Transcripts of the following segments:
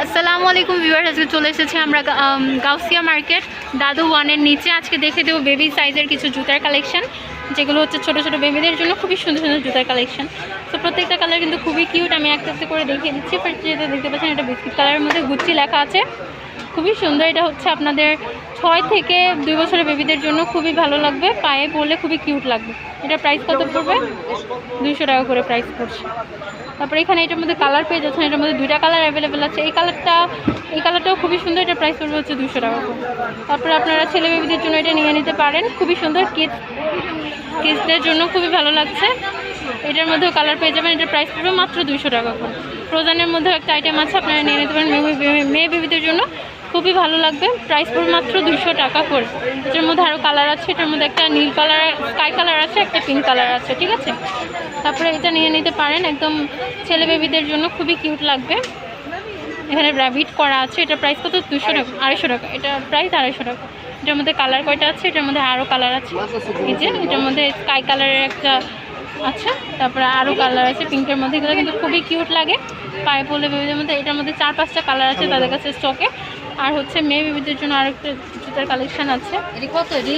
আসসালামু আলাইকুম ভিউয়ার আজকে চলে এসেছি আমরা আম, গাউসিয়া মার্কেট। দাদু ওয়ানের নিচে আজকে দেখে দেবো বেবি সাইজের কিছু জুতার কালেকশন যেগুলো হচ্ছে ছোট ছোট বেবিদের জন্য খুবই সুন্দর সুন্দর জুতার কালেকশন তো প্রত্যেকটা কালার কিন্তু খুবই কিউট আমি একটা একটা করে দেখিয়ে দিচ্ছি। ফার্স্ট যেটা দেখতে পাচ্ছেন এটা বিস্কিট কালারের মধ্যে গুচ্ছি লেখা আছে। খুবই সুন্দর এটা হচ্ছে আপনাদের ছয় থেকে দুই বছরের বেবিদের জন্য খুবই ভালো লাগবে। পায়ে পরলে খুবই কিউট লাগবে। এটা প্রাইস কত পড়বে? দুইশো টাকা করে প্রাইস পড়ছে। তারপরে এখানে এটার মধ্যে কালার পেয়ে যাচ্ছেন। এটার মধ্যে দুইটা কালার অ্যাভেলেবেল আছে। এই কালারটা এই কালারটাও খুবই সুন্দর। এটা প্রাইস পড়বে হচ্ছে দুশো টাকা করে। তারপরে আপনারা ছেলে বেবিদের জন্য এটা নিয়ে নিতে পারেন। খুবই সুন্দর কিডস কিডসদের জন্য খুবই ভালো লাগছে। এটার মধ্যেও কালার পেয়ে যাবেন। এটার প্রাইস পড়বে মাত্র দুশো টাকা করে। ফ্রোজানের মধ্যেও একটা আইটেম আছে। আপনারা নিয়ে নিতে পারেন। মেয়ে বেবিদের খুবই ভালো লাগবে। প্রাইস পড়বে মাত্র দুশো টাকা করে। এটার মধ্যে আরও কালার আছে, এটার মধ্যে একটা নীল কালার স্কাই কালার আছে, একটা পিঙ্ক কালার আছে, ঠিক আছে? তারপরে এটা নিয়ে নিতে পারেন। একদম ছেলে বেবিদের জন্য খুবই কিউট লাগবে। এখানে র্যাবিট করা আছে এটা প্রাইস কত? দুশো টাকা, আড়াইশো টাকা। এটা প্রাইস আড়াইশো টাকা। এটার মধ্যে কালার কয়টা আছে? এটার মধ্যে আরও কালার আছে। এই যে, এটার মধ্যে স্কাই কালারের একটা আছে তারপরে আরও কালার আছে পিঙ্কের মধ্যে এগুলো কিন্তু খুবই কিউট লাগে। পায়ে পড়লে বেবিদের মধ্যে এটার মধ্যে চার পাঁচটা কালার আছে তাদের কাছে স্টকে আর হচ্ছে মেয়ে বেবিদের জন্য আরও একটা জুতার কালেকশন আছে। কত এটি?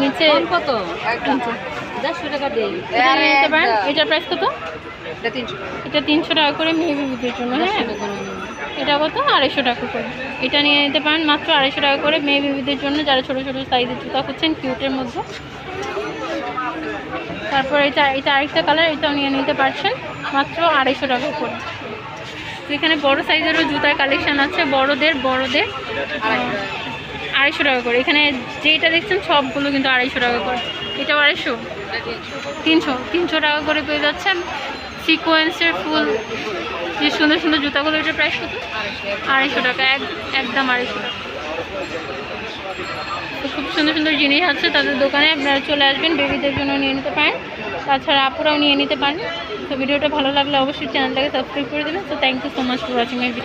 নিচে কত? দেড়শো টাকা দিই। নিতে পারেন। এটার প্রাইস কত? এটা তিনশো টাকা। এটা তিনশো টাকা করে মেয়ে বেবিদের জন্য হ্যাঁ? এটা কত? আড়াইশো টাকা করে। এটা নিয়ে নিতে পারেন মাত্র আড়াইশো টাকা করে মেয়ে বেবিদের জন্য। যারা ছোটো ছোটো সাইজের জুতা খুঁজছেন কিউটের মধ্যে। তারপর এটা এটা আরেকটা কালার, এটাও নিয়ে নিতে পারছেন। মাত্র আড়াইশো টাকা করে। এখানে বড় সাইজেরও জুতার কালেকশান আছে, বড়দের বড়দের। আড়াইশো টাকা করে। এখানে যেটা দেখছেন, সবগুলো কিন্তু আড়াইশো টাকা করে। এটাও আড়াইশো? তিনশো। তিনশো টাকা করে পেয়ে যাচ্ছেন। সিকোয়েন্সের ফুল। যে সুন্দর সুন্দর জুতাগুলো এটার প্রাইস কত? আড়াইশো টাকা। এক, একদম আড়াইশো টাকা। খুব সুন্দর সুন্দর জিনিস আছে তাদের দোকানে, আপনারা চলে আসবেন বেবিদের জন্য নিয়ে নিতে পারেন। তাছাড়া আপুরাও নিয়ে নিতে পারেন। তো ভিডিওটা ভালো লাগলে অবশ্যই চ্যানেলটাকে সাবস্ক্রাইব করে দেবেন। তো thank you so much for watching my video